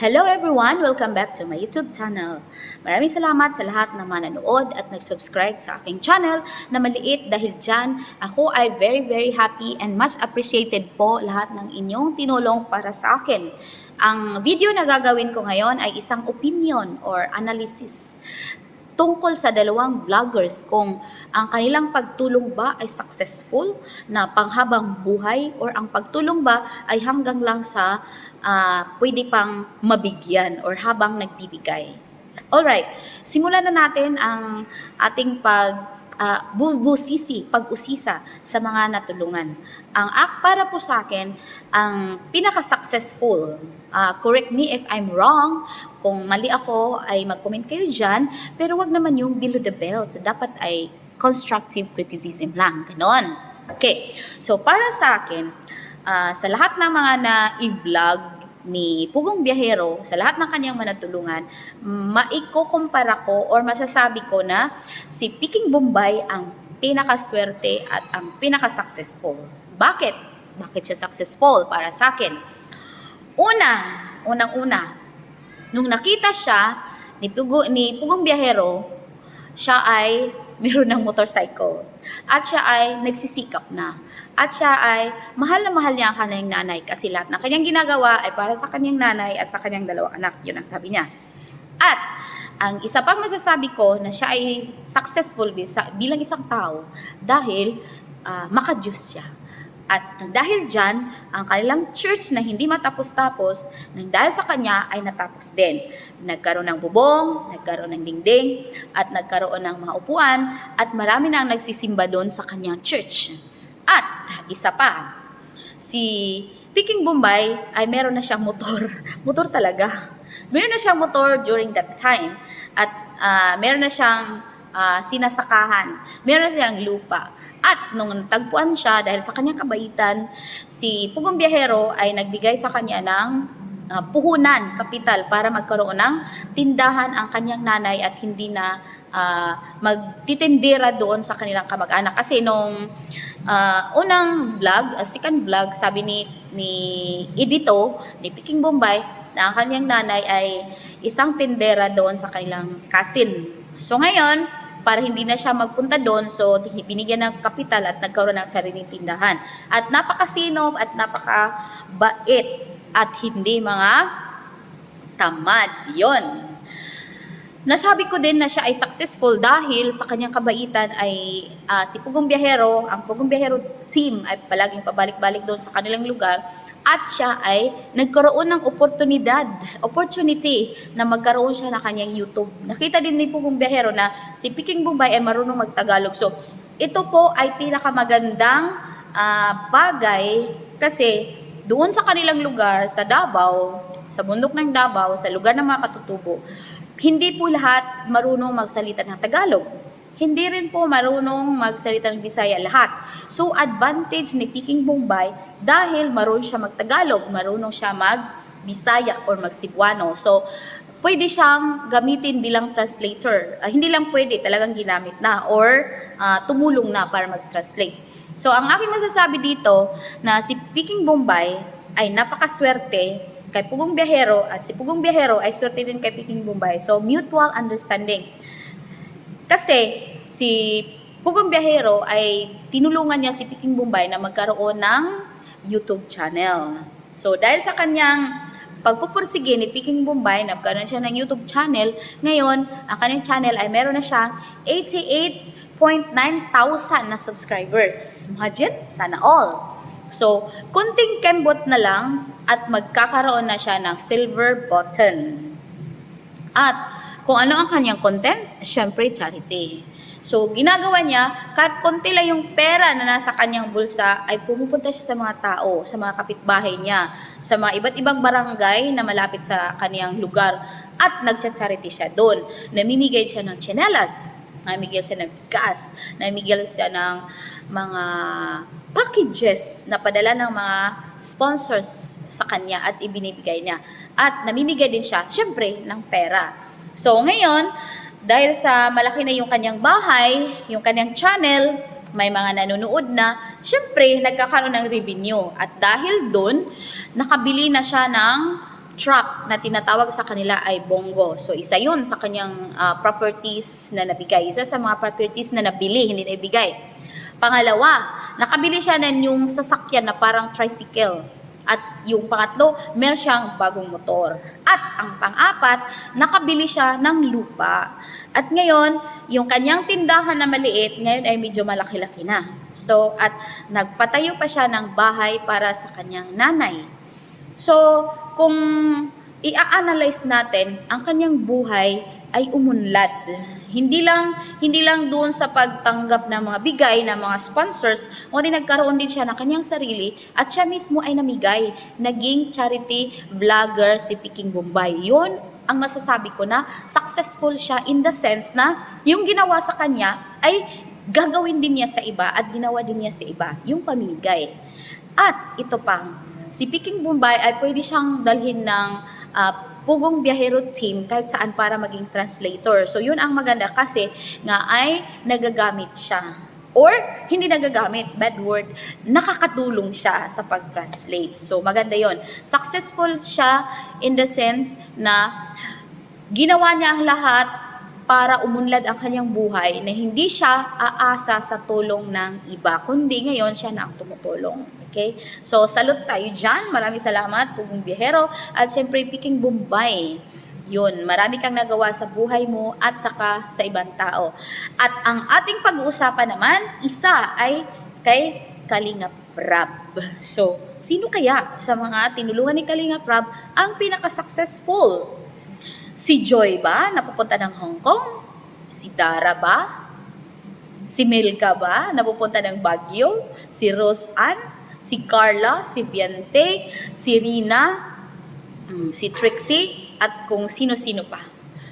Hello everyone! Welcome back to my YouTube channel. Maraming salamat sa lahat na manonood at nag-subscribe sa aking channel na maliit dahil dyan ako ay very very happy and much appreciated po lahat ng inyong tinulong para sa akin. Ang video na gagawin ko ngayon ay isang opinion or analysis tungkol sa dalawang vloggers kung ang kanilang pagtulong ba ay successful na panghabang buhay or ang pagtulong ba ay hanggang lang sa ah, pwede pang mabigyan or habang nagbibigay. Alright, simulan na natin ang ating pag ah, bubusisi, pag-usisa sa mga natulungan. Ang ak para po sa akin, ang pinaka-successful, ah, correct me if I'm wrong, kung mali ako ay mag-comment kayo dyan, pero wag naman yung below the belt. Dapat ay constructive criticism lang. Ganon. Okay. So, para sa akin, ah, sa lahat ng mga na-vlog ni Pugong Biyahero, sa lahat ng kanyang manatulungan, maikukumpara ko or masasabi ko na si Piking Bombay ang pinakaswerte at ang pinaka-successful. Bakit? Bakit siya successful para sa akin? Una, unang-una, nung nakita siya ni, Pugo, ni Pugong Biyahero, siya ay meron ng motorcycle. At siya ay nagsisikap na. At siya ay mahal na mahal niya ang kanyang nanay kasi lahat ng kanyang ginagawa ay para sa kanyang nanay at sa kanyang dalawang anak. Yun ang sabi niya. At ang isa pang masasabi ko na siya ay successful bilang isang tao dahil ah, makajus siya. At dahil dyan, ang kanilang church na hindi matapos-tapos, nang dahil sa kanya ay natapos din. Nagkaroon ng bubong, nagkaroon ng dingding, at nagkaroon ng mga upuan, at marami na ang nagsisimba doon sa kanyang church. At isa pa, si Peking Bombay ay meron na siyang motor. motor talaga. Meron na siyang motor during that time. At ah, meron na siyang ah, sinasakahan. Meron siyang lupa. At nung natagpuan siya, dahil sa kanyang kabaitan, si Pugong Biyahero ay nagbigay sa kanya ng ah, puhunan, kapital, para magkaroon ng tindahan ang kanyang nanay at hindi na ah, magtitindera doon sa kanilang kamag-anak. Kasi nung ah, unang vlog, uh, second vlog, sabi ni, ni Edito, ni Peking Bombay, na ang kanyang nanay ay isang tindera doon sa kanilang kasin. So ngayon, para hindi na siya magpunta doon, so binigyan ng kapital at nagkaroon ng sariling tindahan. At napakasino at napakabait at hindi mga tamad. Yon. Nasabi ko din na siya ay successful dahil sa kanyang kabaitan ay ah, si Pugong Biyahero, ang Pugong Biyahero team ay palaging pabalik-balik doon sa kanilang lugar at siya ay nagkaroon ng oportunidad, opportunity na magkaroon siya ng kanyang YouTube. Nakita din ni Pugong Biyahero na si Piking Bombay ay marunong magtagalog. So, ito po ay pinakamagandang ah, bagay kasi doon sa kanilang lugar, sa Davao, sa bundok ng Davao, sa lugar ng mga katutubo, hindi po lahat marunong magsalita ng Tagalog. Hindi rin po marunong magsalita ng Bisaya lahat. So, advantage ni Peking Bombay dahil marunong siya magtagalog, marunong siya mag-Bisaya or mag-Cebuano. So, pwede siyang gamitin bilang translator. Ah, hindi lang pwede, talagang ginamit na or ah, tumulong na para mag-translate. So, ang aking masasabi dito na si Peking Bombay ay napakaswerte kay Pugong Biyahero at si Pugong Biyahero ay swerte din kay Peking Bombay. So, mutual understanding. Kasi si Pugong Biyahero ay tinulungan niya si Peking Bombay na magkaroon ng YouTube channel. So, dahil sa kanyang pagpupursige ni Peking Bombay, nagkaroon siya ng YouTube channel. Ngayon, ang kanyang channel ay meron na siyang 88.9 thousand na subscribers. Imagine, sana all. So, kunting kembot na lang at magkakaroon na siya ng silver button. At kung ano ang kanyang content, syempre charity. So, ginagawa niya, kahit konti lang yung pera na nasa kanyang bulsa, ay pumupunta siya sa mga tao, sa mga kapitbahay niya, sa mga iba't ibang barangay na malapit sa kanyang lugar. At nagcha-charity siya doon. Namimigay siya ng tsinelas, namimigay siya ng bigas, namimigay siya ng mga packages na padala ng mga sponsors sa kanya at ibinibigay niya. At namimigay din siya, syempre, ng pera. So ngayon, dahil sa malaki na yung kanyang bahay, yung kanyang channel, may mga nanonood na, syempre, nagkakaroon ng revenue. At dahil doon, nakabili na siya ng truck na tinatawag sa kanila ay bongo. So isa yun sa kanyang ah, properties na nabigay. Isa sa mga properties na nabili, hindi na ibigay. Pangalawa, nakabili siya ng yung sasakyan na parang tricycle. At yung pangatlo, meron siyang bagong motor. At ang pang-apat, nakabili siya ng lupa. At ngayon, yung kanyang tindahan na maliit, ngayon ay medyo malaki-laki na. So, at nagpatayo pa siya ng bahay para sa kanyang nanay. So, kung i-analyze natin, ang kanyang buhay ay umunlad. Hindi lang hindi lang doon sa pagtanggap ng mga bigay ng mga sponsors, kundi nagkaroon din siya ng kanyang sarili at siya mismo ay namigay. Naging charity vlogger si Piking Bombay. Yun ang masasabi ko na successful siya in the sense na yung ginawa sa kanya ay gagawin din niya sa iba at ginawa din niya sa iba, yung pamimigay. At ito pang, si Piking Bombay ay pwede siyang dalhin ng ah, Pugong Biyahero team kahit saan para maging translator. So yun ang maganda kasi nga ay nagagamit siya. Or hindi nagagamit, bad word, nakakatulong siya sa pag-translate. So maganda yon Successful siya in the sense na ginawa niya ang lahat para umunlad ang kanyang buhay na hindi siya aasa sa tulong ng iba, kundi ngayon siya na ang tumutulong. Okay? So, salute tayo dyan. Maraming salamat, Pugong Biyahero. At syempre, Piking Bombay. Yun, marami kang nagawa sa buhay mo at saka sa ibang tao. At ang ating pag-uusapan naman, isa ay kay Kalinga Prab. So, sino kaya sa mga tinulungan ni Kalinga Prab ang pinaka-successful? Si Joy ba, napupunta ng Hong Kong? Si Dara ba? Si Milka ba, napupunta ng Baguio? Si Rose Ann? Si Carla? Si Beyonce? Si Rina? mm, si Trixie? At kung sino-sino pa.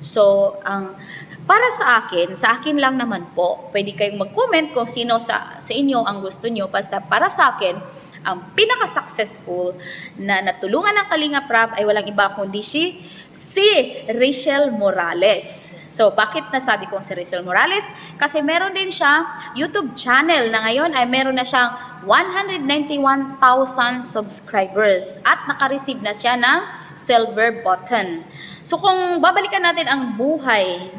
So, ang para sa akin, sa akin lang naman po, pwede kayong mag-comment kung sino sa, sa inyo ang gusto nyo. Basta para sa akin, ang pinaka-successful na natulungan ng Kalinga Prab ay walang iba kundi si, si Rachel Morales. So, bakit nasabi kong si Rachel Morales? Kasi meron din siyang YouTube channel na ngayon ay meron na siyang 191,000 subscribers at nakareceive na siya ng silver button. So, kung babalikan natin ang buhay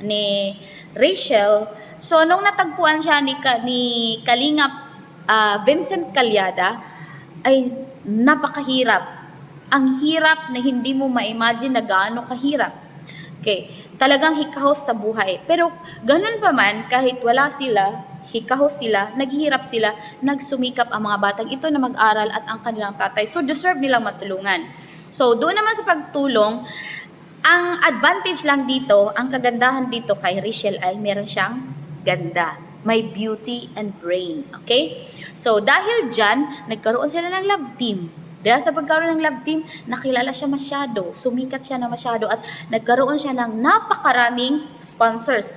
ni Rachel, so nung natagpuan siya ni, ni Kalingap ah, Vincent Calyada, ay napakahirap. Ang hirap na hindi mo ma-imagine na gaano kahirap. Okay, talagang hikahos sa buhay. Pero ganun pa man, kahit wala sila, hikahos sila, naghihirap sila, nagsumikap ang mga batang ito na mag-aral at ang kanilang tatay. So deserve nilang matulungan. So doon naman sa pagtulong, ang advantage lang dito, ang kagandahan dito kay Rachel ay meron siyang ganda. May beauty and brain. Okay? So, dahil dyan, nagkaroon sila ng love team. Dahil sa pagkaroon ng love team, nakilala siya masyado, sumikat siya na masyado at nagkaroon siya ng napakaraming sponsors.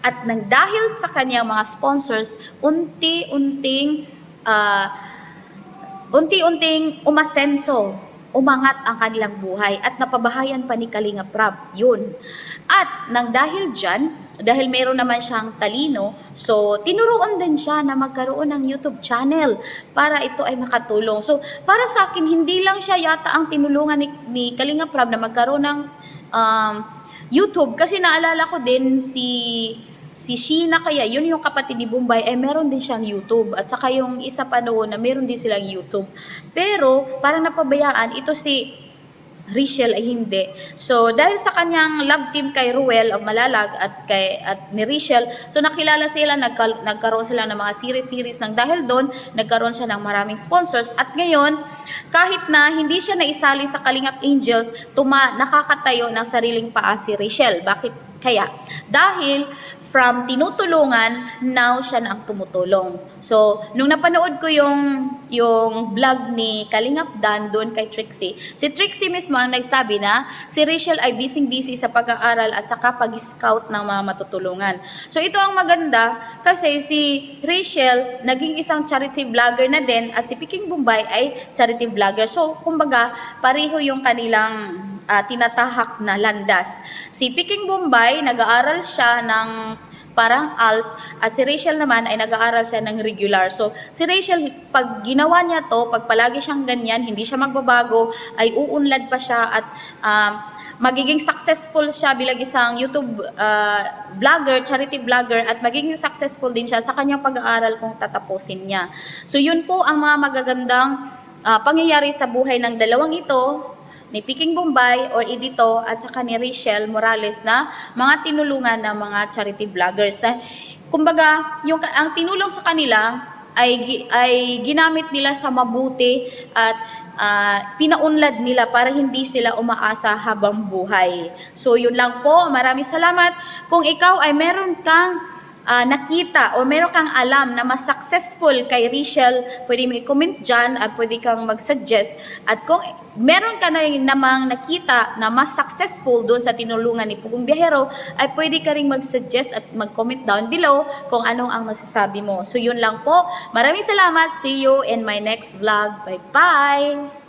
At nang dahil sa kanyang mga sponsors, unti-unting ah, unti-unting umasenso, umangat ang kanilang buhay at napabahayan pa ni Kalinga Prab. Yun. At nang dahil dyan, dahil meron naman siyang talino, so tinuruan din siya na magkaroon ng YouTube channel para ito ay makatulong. So para sa akin, hindi lang siya yata ang tinulungan ni, ni Kalinga Prab na magkaroon ng um, YouTube kasi naalala ko din si si Sheena kaya yun yung kapatid ni Bombay ay meron din siyang YouTube at saka yung isa pa noon na meron din silang YouTube pero parang napabayaan ito si Rachel ay hindi. So dahil sa kanyang love team kay Ruel of Malalag at kay at ni Rachel, so nakilala sila, nagka, nagkaroon sila ng mga series-series nang dahil doon, nagkaroon siya ng maraming sponsors at ngayon, kahit na hindi siya naisali sa Kalingap Angels, tuma nakakatayo ng sariling paa si Rachel. Bakit kaya? Dahil from tinutulungan, now siya na ang tumutulong. So, nung napanood ko yung yung vlog ni Kalingap Dan doon kay Trixie, si Trixie mismo ang nagsabi na si Rachel ay busy-busy sa pag-aaral at saka pag-scout ng mga matutulungan. So, ito ang maganda kasi si Rachel naging isang charity vlogger na din at si Piking Bombay ay charity vlogger. So, kumbaga, pareho yung kanilang ah, tinatahak na landas. Si Piking Bombay, nag-aaral siya ng parang ALS at si Rachel naman ay nag-aaral siya ng regular. So si Rachel pag ginawa niya to, pag palagi siyang ganyan, hindi siya magbabago, ay uunlad pa siya at um, magiging successful siya bilang isang YouTube uh, vlogger, charity vlogger at magiging successful din siya sa kanyang pag-aaral kung tatapusin niya. So yun po ang mga magagandang uh, pangyayari sa buhay ng dalawang ito ni Piking Bombay or Edito at saka ni Rachel Morales na mga tinulungan ng mga charity vloggers na kumbaga yung ang tinulong sa kanila ay ay ginamit nila sa mabuti at ah, pinaunlad nila para hindi sila umaasa habang buhay. So yun lang po, maraming salamat. Kung ikaw ay meron kang ah, nakita o meron kang alam na mas successful kay Rachel, pwede mo i-comment dyan at pwede kang mag-suggest. At kung meron ka na namang nakita na mas successful doon sa tinulungan ni Pugong Biyahero, ay pwede ka ring mag-suggest at mag-comment down below kung anong ang masasabi mo. So yun lang po. Maraming salamat. See you in my next vlog. Bye-bye!